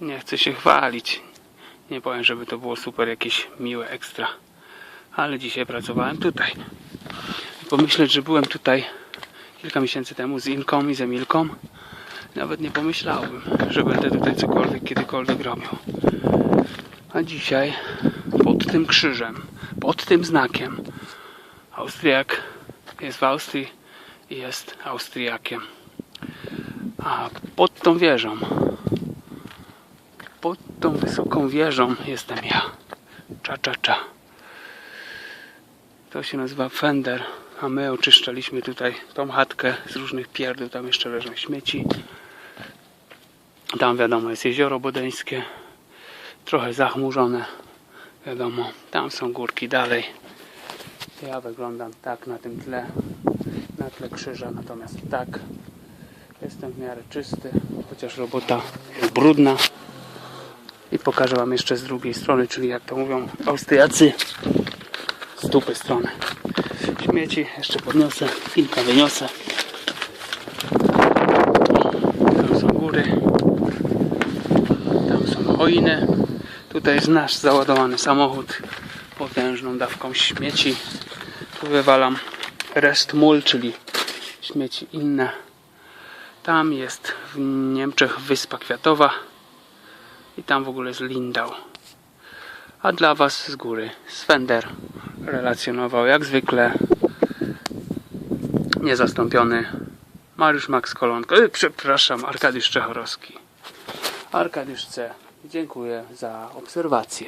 Nie chcę się chwalić. Nie powiem, żeby to było super jakieś miłe ekstra. Ale dzisiaj pracowałem tutaj. Pomyśleć, że byłem tutaj kilka miesięcy temu z Inką i z Emilką. Nawet nie pomyślałbym, że będę tutaj cokolwiek kiedykolwiek robił. A dzisiaj pod tym krzyżem, pod tym znakiem Austriak jest w Austrii i jest Austriakiem. A pod tą wieżą, pod tą wysoką wieżą jestem ja. Cza, cza, cza. To się nazywa Fender, a my oczyszczaliśmy tutaj tą chatkę z różnych pierdół. Tam jeszcze leżą śmieci. Tam wiadomo jest jezioro bodeńskie. Trochę zachmurzone. Wiadomo, tam są górki dalej. Ja wyglądam tak na tym tle, na tle krzyża, natomiast tak. Jestem w miarę czysty, chociaż robota jest brudna. I pokażę Wam jeszcze z drugiej strony, czyli jak to mówią Austriacy, z dupy strony. Śmieci jeszcze podniosę, kilka wyniosę. Tam są góry, tam są hojny. Tutaj jest nasz załadowany samochód potężną dawką śmieci. Tu wywalam rest mul, czyli śmieci inne. Tam jest w Niemczech Wyspa Kwiatowa i tam w ogóle jest Lindau. A dla Was z góry Swender relacjonował jak zwykle niezastąpiony Mariusz Max Kolonko. E, Przepraszam, Arkadiusz Czechorowski. Arkadiusz C. Dziękuję za obserwację.